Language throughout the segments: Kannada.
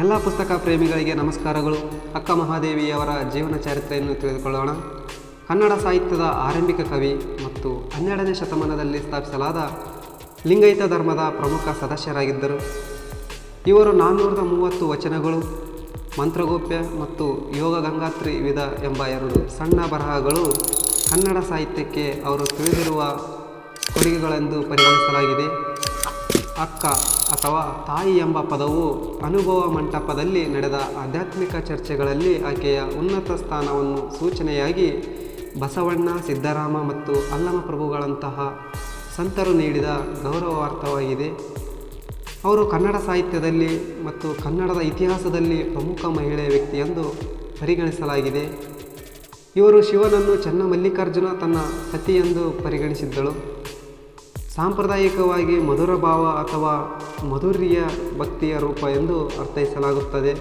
ಎಲ್ಲ ಪುಸ್ತಕ ಪ್ರೇಮಿಗಳಿಗೆ ನಮಸ್ಕಾರಗಳು. ಅಕ್ಕ ಮಹಾದೇವಿಯವರ ಜೀವನ ಚರಿತ್ರೆಯನ್ನು ತಿಳಿದುಕೊಳ್ಳೋಣ. ಕನ್ನಡ ಸಾಹಿತ್ಯದ ಆರಂಭಿಕ ಕವಿ ಮತ್ತು ಹನ್ನೆರಡನೇ ಶತಮಾನದಲ್ಲಿ ಸ್ಥಾಪಿಸಲಾದ ಲಿಂಗೈತ ಧರ್ಮದ ಪ್ರಮುಖ ಸದಸ್ಯರಾಗಿದ್ದರು. ಇವರು ನಾನ್ನೂರದ ಮೂವತ್ತು ವಚನಗಳು, ಮಂತ್ರಗೋಪ್ಯ ಮತ್ತು ಯೋಗ ಗಂಗಾತ್ರಿ ವಿಧ ಎಂಬ ಎರಡು ಸಣ್ಣ ಬರಹಗಳು ಕನ್ನಡ ಸಾಹಿತ್ಯಕ್ಕೆ ಅವರು ತಿಳಿದಿರುವ ಕೊಡುಗೆಗಳೆಂದು ಪರಿಗಣಿಸಲಾಗಿದೆ. ಅಕ್ಕ ಅಥವಾ ತಾಯಿ ಎಂಬ ಪದವು ಅನುಭವ ಮಂಟಪದಲ್ಲಿ ನಡೆದ ಆಧ್ಯಾತ್ಮಿಕ ಚರ್ಚೆಗಳಲ್ಲಿ ಆಕೆಯ ಉನ್ನತ ಸ್ಥಾನವನ್ನು ಸೂಚನೆಯಾಗಿ ಬಸವಣ್ಣ, ಸಿದ್ದರಾಮ ಮತ್ತು ಅಲ್ಲಮ ಪ್ರಭುಗಳಂತಹ ಸಂತರು ನೀಡಿದ ಗೌರವಾರ್ಥವಾಗಿದೆ. ಅವರು ಕನ್ನಡ ಸಾಹಿತ್ಯದಲ್ಲಿ ಮತ್ತು ಕನ್ನಡದ ಇತಿಹಾಸದಲ್ಲಿ ಪ್ರಮುಖ ಮಹಿಳೆ ವ್ಯಕ್ತಿ ಎಂದು ಪರಿಗಣಿಸಲಾಗಿದೆ. ಇವರು ಶಿವನನ್ನು ಚನ್ನಮಲ್ಲಿಕಾರ್ಜುನ ತನ್ನ ಪತಿ ಎಂದು ಪರಿಗಣಿಸಿದ್ದಳು. ಸಾಂಪ್ರದಾಯಿಕವಾಗಿ ಮಧುರ ಭಾವ ಅಥವಾ ಮಧುರ್ಯ ಭಕ್ತಿಯ ರೂಪ ಎಂದು ಅರ್ಥೈಸಲಾಗುತ್ತದೆ.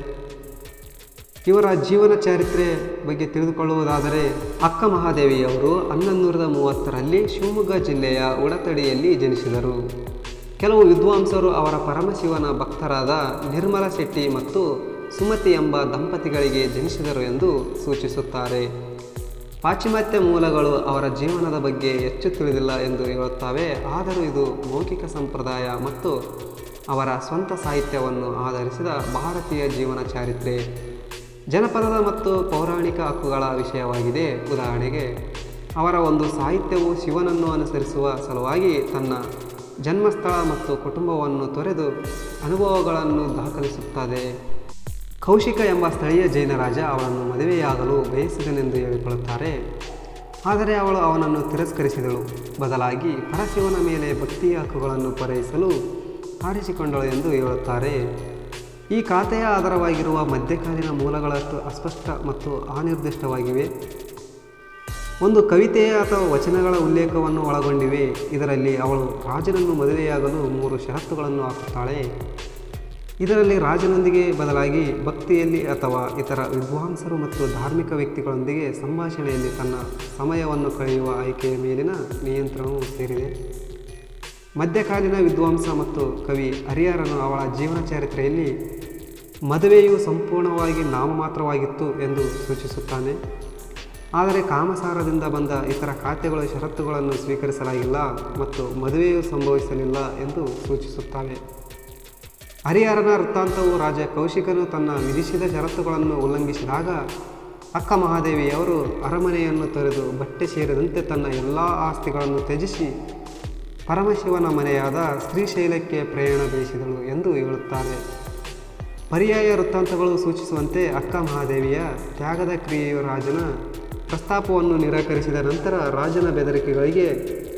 ಇವರ ಜೀವನ ಚರಿತ್ರೆ ಬಗ್ಗೆ ತಿಳಿದುಕೊಳ್ಳುವುದಾದರೆ ಅಕ್ಕ ಮಹಾದೇವಿಯವರು ಹನ್ನೊಂದು ಮೂವತ್ತರಲ್ಲಿ ಶಿವಮೊಗ್ಗ ಜಿಲ್ಲೆಯ ಉಡತಡಿಯಲ್ಲಿ ಜನಿಸಿದರು. ಕೆಲವು ವಿದ್ವಾಂಸರು ಅವರ ಪರಮಶಿವನ ಭಕ್ತರಾದ ನಿರ್ಮಲ ಶೆಟ್ಟಿ ಮತ್ತು ಸುಮತಿ ಎಂಬ ದಂಪತಿಗಳಿಗೆ ಜನಿಸಿದರು ಎಂದು ಸೂಚಿಸುತ್ತಾರೆ. ಪಾಶ್ಚಿಮಾತ್ಯ ಮೂಲಗಳು ಅವರ ಜೀವನದ ಬಗ್ಗೆ ಹೆಚ್ಚು ತಿಳಿದಿಲ್ಲ ಎಂದು ಹೇಳುತ್ತವೆ. ಆದರೂ ಇದು ಮೌಖಿಕ ಸಂಪ್ರದಾಯ ಮತ್ತು ಅವರ ಸ್ವಂತ ಸಾಹಿತ್ಯವನ್ನು ಆಧರಿಸಿದ ಭಾರತೀಯ ಜೀವನ ಚಾರಿತ್ರೆ. ಜನಪದದ ಮತ್ತು ಪೌರಾಣಿಕ ಹಕ್ಕುಗಳ ವಿಷಯವಾಗಿದೆ. ಉದಾಹರಣೆಗೆ, ಅವರ ಒಂದು ಸಾಹಿತ್ಯವು ಶಿವನನ್ನು ಅನುಸರಿಸುವ ಸಲುವಾಗಿ ತನ್ನ ಜನ್ಮಸ್ಥಳ ಮತ್ತು ಕುಟುಂಬವನ್ನು ತೊರೆದು ಅನುಭವಗಳನ್ನು ದಾಖಲಿಸುತ್ತದೆ. ಕೌಶಿಕ ಎಂಬ ಸ್ಥಳೀಯ ಜೈನ ರಾಜ ಅವಳನ್ನು ಮದುವೆಯಾಗಲು ಬಯಸಿದನೆಂದು ಹೇಳಿಕೊಳ್ಳುತ್ತಾರೆ. ಆದರೆ ಅವಳು ಅವನನ್ನು ತಿರಸ್ಕರಿಸಿದಳು. ಬದಲಾಗಿ ಪರಶಿವನ ಮೇಲೆ ಭಕ್ತಿಯ ಹಕ್ಕುಗಳನ್ನು ಪೂರೈಸಲು ಆರಿಸಿಕೊಂಡಳು ಎಂದು ಹೇಳುತ್ತಾರೆ. ಈ ಖಾತೆಯ ಆಧಾರವಾಗಿರುವ ಮಧ್ಯಕಾಲೀನ ಮೂಲಗಳಷ್ಟು ಅಸ್ಪಷ್ಟ ಮತ್ತು ಅನಿರ್ದಿಷ್ಟವಾಗಿವೆ. ಒಂದು ಕವಿತೆಯ ಅಥವಾ ವಚನಗಳ ಉಲ್ಲೇಖವನ್ನು ಒಳಗೊಂಡಿವೆ. ಇದರಲ್ಲಿ ಅವಳು ರಾಜನನ್ನು ಮದುವೆಯಾಗಲು ಮೂರು ಷರತ್ತುಗಳನ್ನು ಹಾಕುತ್ತಾಳೆ. ಇದರಲ್ಲಿ ರಾಜನೊಂದಿಗೆ ಬದಲಾಗಿ ಭಕ್ತಿಯಲ್ಲಿ ಅಥವಾ ಇತರ ವಿದ್ವಾಂಸರು ಮತ್ತು ಧಾರ್ಮಿಕ ವ್ಯಕ್ತಿಗಳೊಂದಿಗೆ ಸಂಭಾಷಣೆಯಲ್ಲಿ ತನ್ನ ಸಮಯವನ್ನು ಕಳೆಯುವ ಆಯ್ಕೆಯ ಮೇಲಿನ ನಿಯಂತ್ರಣವು ಸೇರಿದೆ. ಮಧ್ಯಕಾಲೀನ ವಿದ್ವಾಂಸ ಮತ್ತು ಕವಿ ಹರಿಹರನು ಅವಳ ಜೀವನ ಚರಿತ್ರೆಯಲ್ಲಿ, ಮದುವೆಯು ಸಂಪೂರ್ಣವಾಗಿ ನಾಮಮಾತ್ರವಾಗಿತ್ತು ಎಂದು ಸೂಚಿಸುತ್ತಾನೆ. ಆದರೆ ಕಾಮಸಾರದಿಂದ ಬಂದ ಇತರ ಖಾತೆಗಳ, ಷರತ್ತುಗಳನ್ನು ಸ್ವೀಕರಿಸಲಾಗಿಲ್ಲ ಮತ್ತು ಮದುವೆಯು ಸಂಭವಿಸಲಿಲ್ಲ ಎಂದು ಸೂಚಿಸುತ್ತವೆ. ಹರಿಹರನ ವೃತ್ತಾಂತವು ರಾಜ ಕೌಶಿಕನು ತನ್ನ ವಿಧಿಸಿದ ಷರತ್ತುಗಳನ್ನು ಉಲ್ಲಂಘಿಸಿದಾಗ ಅಕ್ಕ ಮಹಾದೇವಿಯವರು ಅರಮನೆಯನ್ನು ತೊರೆದು ಬಟ್ಟೆ ಸೇರಿದಂತೆ ತನ್ನ ಎಲ್ಲ ಆಸ್ತಿಗಳನ್ನು ತ್ಯಜಿಸಿ ಪರಮಶಿವನ ಮನೆಯಾದ ಶ್ರೀಶೈಲಕ್ಕೆ ಪ್ರಯಾಣ ಬೆಳೆಸಿದಳು ಎಂದು ಹೇಳುತ್ತಾರೆ. ಪರ್ಯಾಯ ವೃತ್ತಾಂತಗಳು ಸೂಚಿಸುವಂತೆ ಅಕ್ಕ ಮಹಾದೇವಿಯ ತ್ಯಾಗದ ಕ್ರಿಯೆಯು ರಾಜನ ಪ್ರಸ್ತಾಪವನ್ನು ನಿರಾಕರಿಸಿದ ನಂತರ ರಾಜನ ಬೆದರಿಕೆಗಳಿಗೆ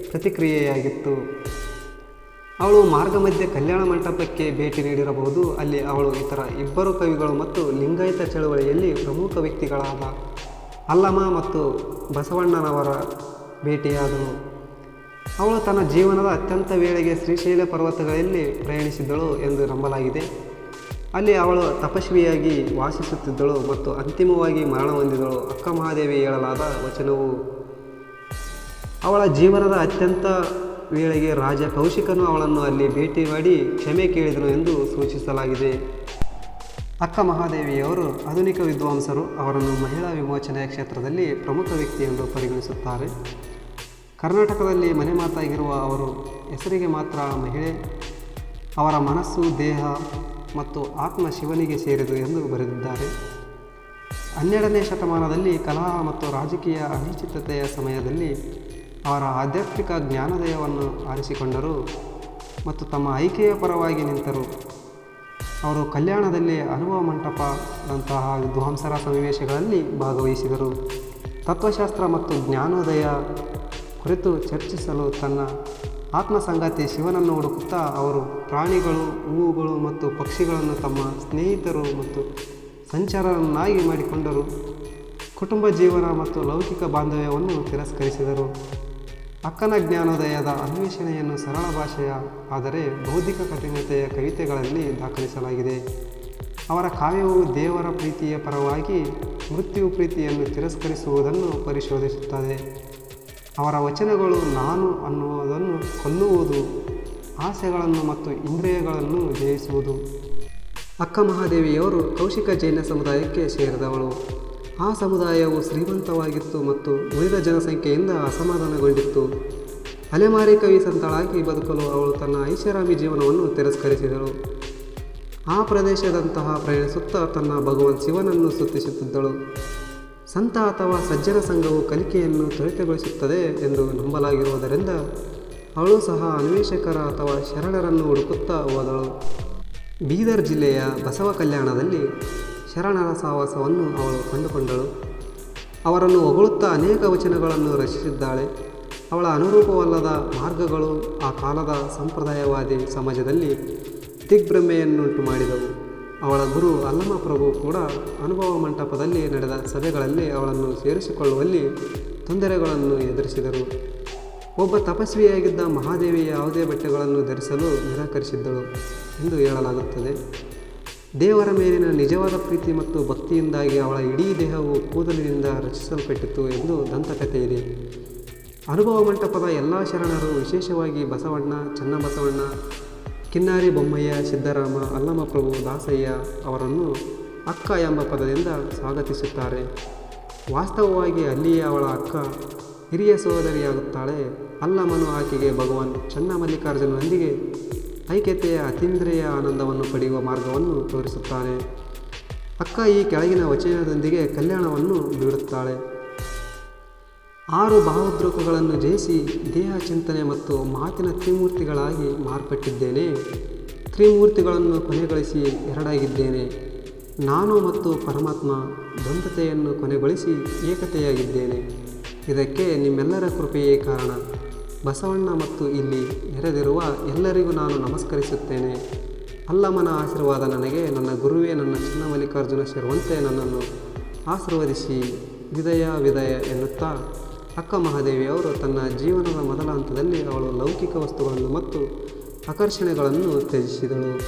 ಪ್ರತಿಕ್ರಿಯೆಯಾಗಿತ್ತು. ಅವಳು ಮಾರ್ಗ ಮಧ್ಯೆ ಕಲ್ಯಾಣ ಮಂಟಪಕ್ಕೆ ಭೇಟಿ ನೀಡಿರಬಹುದು. ಅಲ್ಲಿ ಅವಳು ಇತರ ಇಬ್ಬರು ಕವಿಗಳು ಮತ್ತು ಲಿಂಗಾಯತ ಚಳುವಳಿಯಲ್ಲಿ ಪ್ರಮುಖ ವ್ಯಕ್ತಿಗಳಾದ ಅಲ್ಲಮ ಮತ್ತು ಬಸವಣ್ಣನವರ ಭೇಟಿಯಾದಳು ಅವಳು ತನ್ನ ಜೀವನದ ಅತ್ಯಂತ ವೇಳೆಗೆ ಶ್ರೀಶೈಲ ಪರ್ವತಗಳಲ್ಲಿ ಪ್ರಯಾಣಿಸಿದ್ದಳು ಎಂದು ನಂಬಲಾಗಿದೆ. ಅಲ್ಲಿ ಅವಳು ತಪಸ್ವಿಯಾಗಿ ವಾಸಿಸುತ್ತಿದ್ದಳು ಮತ್ತು ಅಂತಿಮವಾಗಿ ಮರಣ ಹೊಂದಿದಳು. ಅಕ್ಕ ಮಹಾದೇವಿ ಹೇಳಲಾದ ವಚನವು ಅವಳ ಜೀವನದ ಅತ್ಯಂತ ವೇಳೆಗೆ ರಾಜ ಕೌಶಿಕನು ಅವಳನ್ನು ಅಲ್ಲಿ ಭೇಟಿ ಮಾಡಿ ಕ್ಷಮೆ ಕೇಳಿದನು ಎಂದು ಸೂಚಿಸಲಾಗಿದೆ. ಅಕ್ಕ ಮಹಾದೇವಿಯವರು ಆಧುನಿಕ ವಿದ್ವಾಂಸರು ಅವರನ್ನು ಮಹಿಳಾ ವಿಮೋಚನೆಯ ಕ್ಷೇತ್ರದಲ್ಲಿ ಪ್ರಮುಖ ವ್ಯಕ್ತಿ ಎಂದು ಪರಿಗಣಿಸುತ್ತಾರೆ. ಕರ್ನಾಟಕದಲ್ಲಿ ಮನೆ ಮಾತಾಗಿರುವ ಅವರು ಹೆಸರಿಗೆ ಮಾತ್ರ ಮಹಿಳೆ, ಅವರ ಮನಸ್ಸು, ದೇಹ ಮತ್ತು ಆತ್ಮ ಶಿವನಿಗೆ ಸೇರಿದು ಎಂದು ಬರೆದಿದ್ದಾರೆ. ಹನ್ನೆರಡನೇ ಶತಮಾನದಲ್ಲಿ ಕಲಾ ಮತ್ತು ರಾಜಕೀಯ ಅನಿಶ್ಚಿತತೆಯ ಸಮಯದಲ್ಲಿ ಅವರ ಆಧ್ಯಾತ್ಮಿಕ ಜ್ಞಾನೋದಯವನ್ನು ಆರಿಸಿಕೊಂಡರು ಮತ್ತು ತಮ್ಮ ಐಕೆಯ ಪರವಾಗಿ ನಿಂತರು. ಅವರು ಕಲ್ಯಾಣದಲ್ಲಿ ಅನುಭವ ಮಂಟಪದಂತಹ ವಿದ್ವಾಂಸರ ಸನ್ನಿವೇಶಗಳಲ್ಲಿ ಭಾಗವಹಿಸಿದರು. ತತ್ವಶಾಸ್ತ್ರ ಮತ್ತು ಜ್ಞಾನೋದಯ ಕುರಿತು ಚರ್ಚಿಸಲು ತನ್ನ ಆತ್ಮಸಂಗಾತಿ ಶಿವನನ್ನು ಹುಡುಕುತ್ತಾ ಅವರು ಪ್ರಾಣಿಗಳು, ಹೂವುಗಳು ಮತ್ತು ಪಕ್ಷಿಗಳನ್ನು ತಮ್ಮ ಸ್ನೇಹಿತರು ಮತ್ತು ಸಂಚಾರವನ್ನಾಗಿ ಮಾಡಿಕೊಂಡರು. ಕುಟುಂಬ ಜೀವನ ಮತ್ತು ಲೌಕಿಕ ಬಾಂಧವ್ಯವನ್ನು ತಿರಸ್ಕರಿಸಿದರು. ಅಕ್ಕನ ಜ್ಞಾನೋದಯದ ಅನ್ವೇಷಣೆಯನ್ನು ಸರಳ ಭಾಷೆಯ, ಆದರೆ ಬೌದ್ಧಿಕ ಕಠಿಣತೆಯ ಕವಿತೆಗಳಲ್ಲಿ ದಾಖಲಿಸಲಾಗಿದೆ. ಅವರ ಕಾವ್ಯವು ದೇವರ ಪ್ರೀತಿಯ ಪರವಾಗಿ ಮೃತ್ಯು ಪ್ರೀತಿಯನ್ನು ತಿರಸ್ಕರಿಸುವುದನ್ನು ಪರಿಶೋಧಿಸುತ್ತದೆ. ಅವರ ವಚನಗಳು ನಾನು ಅನ್ನುವುದನ್ನು ಕೊಲ್ಲುವುದು, ಆಸೆಗಳನ್ನು ಮತ್ತು ಇಂದ್ರಿಯಗಳನ್ನು ಜಯಿಸುವುದು. ಅಕ್ಕ ಮಹಾದೇವಿಯವರು ಕೌಶಿಕ ಜೈನ ಸಮುದಾಯಕ್ಕೆ ಸೇರಿದವಳು. ಆ ಸಮುದಾಯವು ಶ್ರೀಮಂತವಾಗಿತ್ತು ಮತ್ತು ಉಳಿದ ಜನಸಂಖ್ಯೆಯಿಂದ ಅಸಮಾಧಾನಗೊಂಡಿತ್ತು. ಅಲೆಮಾರಿ ಕವಿ ಸಂತಾಳಾಗಿ ಬದುಕಲು ಅವಳು ತನ್ನ ಐಷಾರಾಮಿ ಜೀವನವನ್ನು ತಿರಸ್ಕರಿಸಿದಳು. ಆ ಪ್ರದೇಶದಂತಹ ಪ್ರಯಾಣಿಸುತ್ತಾ ತನ್ನ ಭಗವಾನ್ ಶಿವನನ್ನು ಸುತ್ತಿಸುತ್ತಿದ್ದಳು. ಸಂತ ಅಥವಾ ಸಜ್ಜನ ಸಂಘವು ಕಲಿಕೆಯನ್ನು ತ್ವರಿತಗೊಳಿಸುತ್ತದೆ ಎಂದು ನಂಬಲಾಗಿರುವುದರಿಂದ ಅವಳು ಸಹ ಅನ್ವೇಷಕರ ಅಥವಾ ಶರಣರನ್ನು ಹುಡುಕುತ್ತಾ ಹೋದಳು. ಬೀದರ್ ಜಿಲ್ಲೆಯ ಬಸವ ಕಲ್ಯಾಣದಲ್ಲಿ ಶರಣರ ಸಹವಾಸವನ್ನು ಅವಳು ಕಂಡುಕೊಂಡಳು. ಅವರನ್ನು ಹೊಗಳುತ್ತಾ ಅನೇಕ ವಚನಗಳನ್ನು ರಚಿಸಿದ್ದಾಳೆ. ಅವಳ ಅನುರೂಪವಲ್ಲದ ಮಾರ್ಗಗಳು ಆ ಕಾಲದ ಸಂಪ್ರದಾಯವಾದಿ ಸಮಾಜದಲ್ಲಿ ದಿಗ್ಭ್ರಮೆಯನ್ನುಂಟು ಮಾಡಿದವು. ಅವಳ ಗುರು ಅಲ್ಲಮ ಪ್ರಭು ಕೂಡ ಅನುಭವ ಮಂಟಪದಲ್ಲಿ ನಡೆದ ಸಭೆಗಳಲ್ಲಿ ಅವಳನ್ನು ಸೇರಿಸಿಕೊಳ್ಳುವಲ್ಲಿ ತೊಂದರೆಗಳನ್ನು ಎದುರಿಸಿದರು. ಒಬ್ಬ ತಪಸ್ವಿಯಾಗಿದ್ದ ಮಹಾದೇವಿ ಯಾವುದೇ ಬಟ್ಟೆಗಳನ್ನು ಧರಿಸಲು ನಿರಾಕರಿಸಿದ್ದಳು ಎಂದು ಹೇಳಲಾಗುತ್ತದೆ. ದೇವರ ಮೇಲಿನ ನಿಜವಾದ ಪ್ರೀತಿ ಮತ್ತು ಭಕ್ತಿಯಿಂದಾಗಿ ಅವಳ ಇಡೀ ದೇಹವು ಕೂದಲಿನಿಂದ ರಚಿಸಲ್ಪಟ್ಟಿತು ಎಂದು ದಂತಕಥೆ ಇದೆ. ಅನುಭವ ಮಂಟಪದ ಎಲ್ಲ ಶರಣರು ವಿಶೇಷವಾಗಿ ಬಸವಣ್ಣ, ಚನ್ನಬಸವಣ್ಣ, ಕಿನ್ನಾರಿ ಬೊಮ್ಮಯ್ಯ, ಸಿದ್ದರಾಮ, ಅಲ್ಲಮಪ್ರಭು, ದಾಸಯ್ಯ ಅವರನ್ನು ಅಕ್ಕ ಎಂಬ ಪದದಿಂದ ಸ್ವಾಗತಿಸುತ್ತಾರೆ. ವಾಸ್ತವವಾಗಿ ಅಲ್ಲಿಯೇ ಅವಳ ಅಕ್ಕ ಹಿರಿಯ ಸಹೋದರಿಯಾಗುತ್ತಾಳೆ. ಅಲ್ಲಮನು ಆಕೆಗೆ ಭಗವಾನ್ ಚನ್ನಮಲ್ಲಿಕಾರ್ಜುನನೊಂದಿಗೆ ಐಕ್ಯತೆಯ, ಅತೀಂದ್ರಿಯ ಆನಂದವನ್ನು ಪಡೆಯುವ ಮಾರ್ಗವನ್ನು ತೋರಿಸುತ್ತಾನೆ ಅಕ್ಕ ಈ ಕೆಳಗಿನ ವಚನದೊಂದಿಗೆ ಕಲ್ಯಾಣವನ್ನು ಬೀಳುತ್ತಾಳೆ ಆರು ಭಾವೋದ್ರೇಕಗಳನ್ನು ಜಯಿಸಿ ದೇಹ ಚಿಂತನೆ ಮತ್ತು ಮಾತಿನ ತ್ರಿಮೂರ್ತಿಗಳಾಗಿ ಮಾರ್ಪಟ್ಟಿದ್ದೇನೆ. ತ್ರಿಮೂರ್ತಿಗಳನ್ನು ಕೊನೆಗೊಳಿಸಿ ಎರಡಾಗಿದ್ದೇನೆ. ನಾನು ಮತ್ತು ಪರಮಾತ್ಮ ದ್ವಂದ್ವತೆಯನ್ನು ಕೊನೆಗೊಳಿಸಿ ಏಕತೆಯಾಗಿದ್ದೇನೆ. ಇದಕ್ಕೆ ನಿಮ್ಮೆಲ್ಲರ ಕೃಪೆಯೇ ಕಾರಣ. ಬಸವಣ್ಣ ಮತ್ತು ಇಲ್ಲಿ ನೆರೆದಿರುವ ಎಲ್ಲರಿಗೂ ನಾನು ನಮಸ್ಕರಿಸುತ್ತೇನೆ. ಅಲ್ಲಮನ ಆಶೀರ್ವಾದ ನನಗೆ, ನನ್ನ ಗುರುವೇ, ನನ್ನ ಚಿನ್ನಮಲ್ಲಿಕಾರ್ಜುನ ಸೇರುವಂತೆ ನನ್ನನ್ನು ಆಶೀರ್ವದಿಸಿ. ವಿದಯ ವಿದಯ ಎನ್ನುತ್ತಾ, ಅಕ್ಕ ಮಹಾದೇವಿಯವರು ತನ್ನ ಜೀವನದ ಮೊದಲ ಹಂತದಲ್ಲಿ ಅವಳು ಲೌಕಿಕ ವಸ್ತುಗಳನ್ನು ಮತ್ತು ಆಕರ್ಷಣೆಗಳನ್ನು ತ್ಯಜಿಸಿದಳು.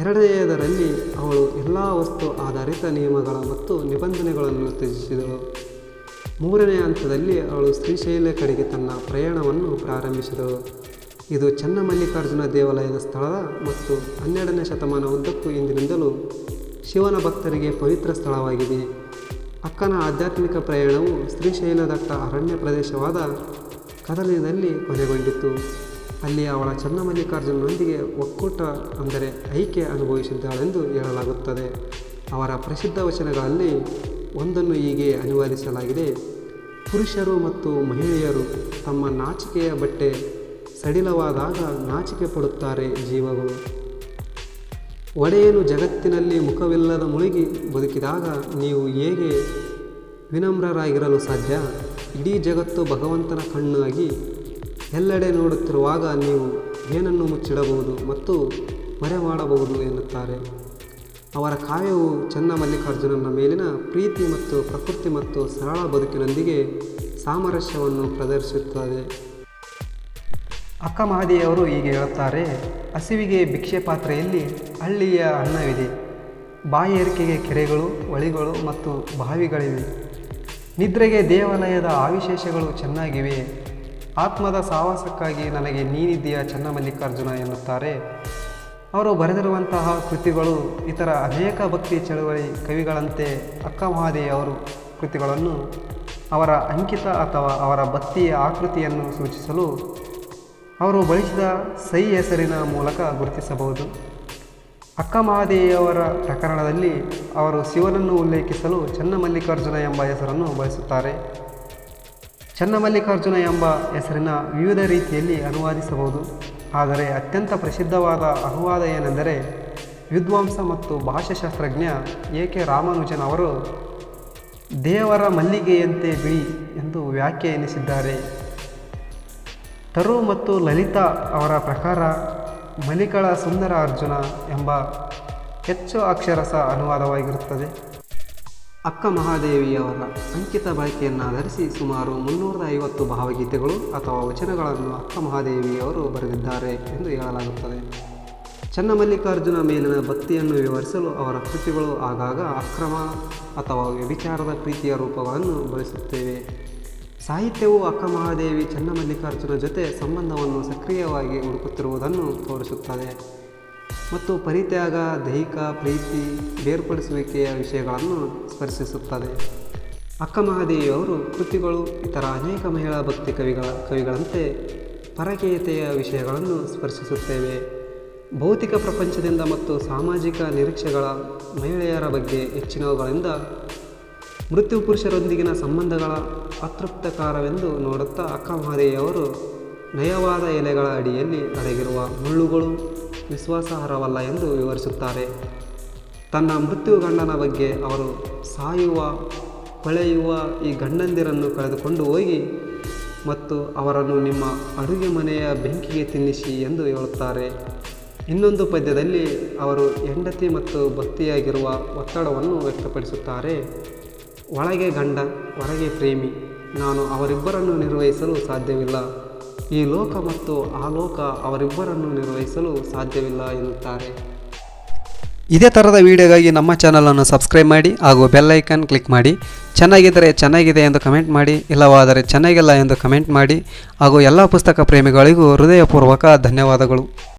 ಎರಡನೆಯದರಲ್ಲಿ ಅವಳು ಎಲ್ಲ ವಸ್ತು ಆಧಾರಿತ ನಿಯಮಗಳ ಮತ್ತು ನಿಬಂಧನೆಗಳನ್ನು ತ್ಯಜಿಸಿದಳು. ಮೂರನೇ ಹಂತದಲ್ಲಿ ಅವಳು ಶ್ರೀಶೈಲ ಕಡೆಗೆ ತನ್ನ ಪ್ರಯಾಣವನ್ನು ಪ್ರಾರಂಭಿಸಿದಳು. ಇದು ಚನ್ನಮಲ್ಲಿಕಾರ್ಜುನ ದೇವಾಲಯದ ಸ್ಥಳದ ಮತ್ತು ಹನ್ನೆರಡನೇ ಶತಮಾನ ಉದ್ದಕ್ಕೂ ಇಂದಿನಿಂದಲೂ ಶಿವನ ಭಕ್ತರಿಗೆ ಪವಿತ್ರ ಸ್ಥಳವಾಗಿದೆ. ಅಕ್ಕನ ಆಧ್ಯಾತ್ಮಿಕ ಪ್ರಯಾಣವು ಶ್ರೀಶೈಲದಟ್ಟ ಅರಣ್ಯ ಪ್ರದೇಶವಾದ ಕದಲಿನಲ್ಲಿ ಕೊನೆಗೊಂಡಿತು ಅಲ್ಲಿ ಅವಳ ಚನ್ನಮಲ್ಲಿಕಾರ್ಜುನನೊಂದಿಗೆ ಒಕ್ಕೂಟ ಅಂದರೆ ಐಕ್ಯ ಅನುಭವಿಸಿದ್ದಾಳೆಂದು ಹೇಳಲಾಗುತ್ತದೆ. ಅವರ ಪ್ರಸಿದ್ಧ ವಚನಗಳಲ್ಲಿ ಒಂದನ್ನು ಹೀಗೆ ಅನುವಾದಿಸಲಾಗಿದೆ. ಪುರುಷರು ಮತ್ತು ಮಹಿಳೆಯರು ತಮ್ಮ ನಾಚಿಕೆಯ ಬಟ್ಟೆ ಸಡಿಲವಾದಾಗ ನಾಚಿಕೆ ಪಡುತ್ತಾರೆ ಜೀವಗಳು ಒಡೆಯನು ಜಗತ್ತಿನಲ್ಲಿ ಮುಖವಿಲ್ಲದ ಮುಳುಗಿ ಬದುಕಿದಾಗ ನೀವು ಹೇಗೆ ವಿನಮ್ರರಾಗಿರಲು ಸಾಧ್ಯ? ಇಡೀ ಜಗತ್ತು ಭಗವಂತನ ಕಣ್ಣಾಗಿ ಎಲ್ಲೆಡೆ ನೋಡುತ್ತಿರುವಾಗ ನೀವು ಏನನ್ನು ಮುಚ್ಚಿಡಬಹುದು ಮತ್ತು ಮರೆ ಮಾಡಬಹುದು ಎನ್ನುತ್ತಾರೆ. ಅವರ ಕಾವ್ಯವು ಚನ್ನಮಲ್ಲಿಕಾರ್ಜುನನ ಮೇಲಿನ ಪ್ರೀತಿ ಮತ್ತು ಪ್ರಕೃತಿ ಮತ್ತು ಸರಳ ಬದುಕಿನೊಂದಿಗೆ ಸಾಮರಸ್ಯವನ್ನು ಪ್ರದರ್ಶಿಸುತ್ತದೆ. ಅಕ್ಕ ಮಹಾದೇವರು ಹೀಗೆ ಹೇಳುತ್ತಾರೆ, ಹಸಿವಿಗೆ ಭಿಕ್ಷೆ ಪಾತ್ರೆಯಲ್ಲಿ ಹಳ್ಳಿಯ ಅನ್ನವಿದೆ ಬಾಯೇರಿಕೆಗೆ ಕೆರೆಗಳು ಹೊಳಿಗಳು ಮತ್ತು ಬಾವಿಗಳಿವೆ. ನಿದ್ರೆಗೆ ದೇವಾಲಯದ ಆವಿಶೇಷಗಳು ಚೆನ್ನಾಗಿವೆ. ಆತ್ಮದ ಸಾಹಸಕ್ಕಾಗಿ ನನಗೆ ನೀನಿದ್ದೀಯ ಚನ್ನಮಲ್ಲಿಕಾರ್ಜುನ ಎನ್ನುತ್ತಾರೆ. ಅವರು ಬರೆದಿರುವಂತಹ ಕೃತಿಗಳು ಇತರ ಅನೇಕ ಭಕ್ತಿ ಚಳುವಳಿ ಕವಿಗಳಂತೆ ಅಕ್ಕ ಮಹಾದೇವಿಯವರು ಕೃತಿಗಳನ್ನು ಅವರ ಅಂಕಿತ ಅಥವಾ ಅವರ ಭಕ್ತಿಯ ಆಕೃತಿಯನ್ನು ಸೂಚಿಸಲು ಅವರು ಬಳಸಿದ ಸೈ ಹೆಸರಿನ ಮೂಲಕ ಗುರುತಿಸಬಹುದು. ಅಕ್ಕ ಮಹಾದೇವಿಯವರ ಪ್ರಕರಣದಲ್ಲಿ ಅವರು ಶಿವನನ್ನು ಉಲ್ಲೇಖಿಸಲು ಚನ್ನಮಲ್ಲಿಕಾರ್ಜುನ ಎಂಬ ಹೆಸರನ್ನು ಬಳಸುತ್ತಾರೆ ಚನ್ನಮಲ್ಲಿಕಾರ್ಜುನ ಎಂಬ ಹೆಸರಿನ ವಿವಿಧ ರೀತಿಯಲ್ಲಿ ಅನುವಾದಿಸಬಹುದು. ಆದರೆ ಅತ್ಯಂತ ಪ್ರಸಿದ್ಧವಾದ ಅನುವಾದ ಏನೆಂದರೆ ವಿದ್ವಾಂಸ ಮತ್ತು ಭಾಷಾಶಾಸ್ತ್ರಜ್ಞ ಎ ಕೆ ರಾಮಾನುಜನ್ ಅವರು, ದೇವರ ಮಲ್ಲಿಗೆಯಂತೆ ಬಿಳಿ ಎಂದು ವ್ಯಾಖ್ಯಾನಿಸಿದ್ದಾರೆ ತರು ಮತ್ತು ಲಲಿತಾ ಅವರ ಪ್ರಕಾರ ಮಲಿಕಳ ಸುಂದರ ಅರ್ಜುನ ಎಂಬ ಹೆಚ್ಚು ಅಕ್ಷರಸ ಅನುವಾದವಾಗಿರುತ್ತದೆ. ಅಕ್ಕ ಮಹಾದೇವಿಯವರ ಅಂಕಿತ ಬಳಕೆಯನ್ನಾಧರಿಸಿ ಸುಮಾರು ಮುನ್ನೂರ ಐವತ್ತು ಭಾವಗೀತೆಗಳು ಅಥವಾ ವಚನಗಳನ್ನು ಅಕ್ಕ ಮಹಾದೇವಿಯವರು ಬರೆದಿದ್ದಾರೆ ಎಂದು ಹೇಳಲಾಗುತ್ತದೆ. ಚನ್ನಮಲ್ಲಿಕಾರ್ಜುನ ಮೇಲಿನ ಭಕ್ತಿಯನ್ನು ವಿವರಿಸಲು ಅವರ ಕೃತಿಗಳು ಆಗಾಗ ಅಕ್ರಮ ಅಥವಾ ವ್ಯಭಿಚಾರದ ಪ್ರೀತಿಯ ರೂಪಗಳನ್ನು ಬಳಸುತ್ತೇವೆ. ಸಾಹಿತ್ಯವು ಅಕ್ಕ ಮಹಾದೇವಿ ಚನ್ನಮಲ್ಲಿಕಾರ್ಜುನ ಜೊತೆ ಸಂಬಂಧವನ್ನು ಸಕ್ರಿಯವಾಗಿ ಹುಡುಕುತ್ತಿರುವುದನ್ನು ತೋರಿಸುತ್ತದೆ. ಮತ್ತು ಪರಿತ್ಯಾಗ, ದೈಹಿಕ ಪ್ರೀತಿ, ಬೇರ್ಪಡಿಸುವಿಕೆಯ ವಿಷಯಗಳನ್ನು ಸ್ಪರ್ಶಿಸುತ್ತದೆ. ಅಕ್ಕ ಮಹಾದೇವಿಯವರು ಕೃತಿಗಳು, ಇತರ ಅನೇಕ ಮಹಿಳಾ ಭಕ್ತಿ ಕವಿಗಳ, ಕವಿಗಳಂತೆ ಪರಕೀಯತೆಯ ವಿಷಯಗಳನ್ನು ಸ್ಪರ್ಶಿಸುತ್ತೇವೆ. ಭೌತಿಕ ಪ್ರಪಂಚದಿಂದ ಮತ್ತು ಸಾಮಾಜಿಕ ನಿರೀಕ್ಷೆಗಳ ಮಹಿಳೆಯರ ಬಗ್ಗೆ ಹೆಚ್ಚಿನವುಗಳಿಂದ ಮೃತ್ಯು ಪುರುಷರೊಂದಿಗಿನ ಸಂಬಂಧಗಳ ಅತೃಪ್ತಕಾರವೆಂದು ನೋಡುತ್ತಾ ಅಕ್ಕ ಮಹಾದೇವಿಯವರು ನಯವಾದ ಎಲೆಗಳ ಅಡಿಯಲ್ಲಿ ಅಡಗಿರುವ ಮುಳ್ಳುಗಳು ವಿಶ್ವಾಸಾರ್ಹವಲ್ಲ ಎಂದು ವಿವರಿಸುತ್ತಾರೆ. ತನ್ನ ಮೃತ್ಯು ಗಂಡನ ಬಗ್ಗೆ ಅವರು ಸಾಯುವ ಕೊಳೆಯುವ ಈ ಗಂಡಂದಿರನ್ನು ಕಳೆದುಕೊಂಡು ಹೋಗಿ ಮತ್ತು ಅವರನ್ನು ನಿಮ್ಮ ಅಡುಗೆ ಮನೆಯ ಬೆಂಕಿಗೆ ತಿನ್ನಿಸಿ ಎಂದು ಹೇಳುತ್ತಾರೆ. ಇನ್ನೊಂದು ಪದ್ಯದಲ್ಲಿ ಅವರು ಹೆಂಡತಿ ಮತ್ತು ಭಕ್ತಿಯಾಗಿರುವ ಒತ್ತಡವನ್ನು ವ್ಯಕ್ತಪಡಿಸುತ್ತಾರೆ. ಒಳಗೆ ಗಂಡ, ಹೊರಗೆ ಪ್ರೇಮಿ, ನಾನು ಅವರಿಬ್ಬರನ್ನು ನಿರ್ವಹಿಸಲು ಸಾಧ್ಯವಿಲ್ಲ. ಈ ಲೋಕ ಮತ್ತು ಆ ಲೋಕ ಅವರಿಬ್ಬರನ್ನು ನಿರ್ವಹಿಸಲು ಸಾಧ್ಯವಿಲ್ಲ ಎನ್ನುತ್ತಾರೆ. ಇದೇ ಥರದ ವಿಡಿಯೋಗಾಗಿ ನಮ್ಮ ಚಾನಲನ್ನು ಸಬ್ಸ್ಕ್ರೈಬ್ ಮಾಡಿ ಹಾಗೂ ಬೆಲ್ ಐಕನ್ ಕ್ಲಿಕ್ ಮಾಡಿ. ಚೆನ್ನಾಗಿದ್ದರೆ ಚೆನ್ನಾಗಿದೆ ಎಂದು ಕಮೆಂಟ್ ಮಾಡಿ, ಇಲ್ಲವಾದರೆ ಚೆನ್ನಾಗಿಲ್ಲ ಎಂದು ಕಮೆಂಟ್ ಮಾಡಿ ಹಾಗೂ ಎಲ್ಲ ಪುಸ್ತಕ ಪ್ರೇಮಿಗಳಿಗೂ ಹೃದಯಪೂರ್ವಕ ಧನ್ಯವಾದಗಳು.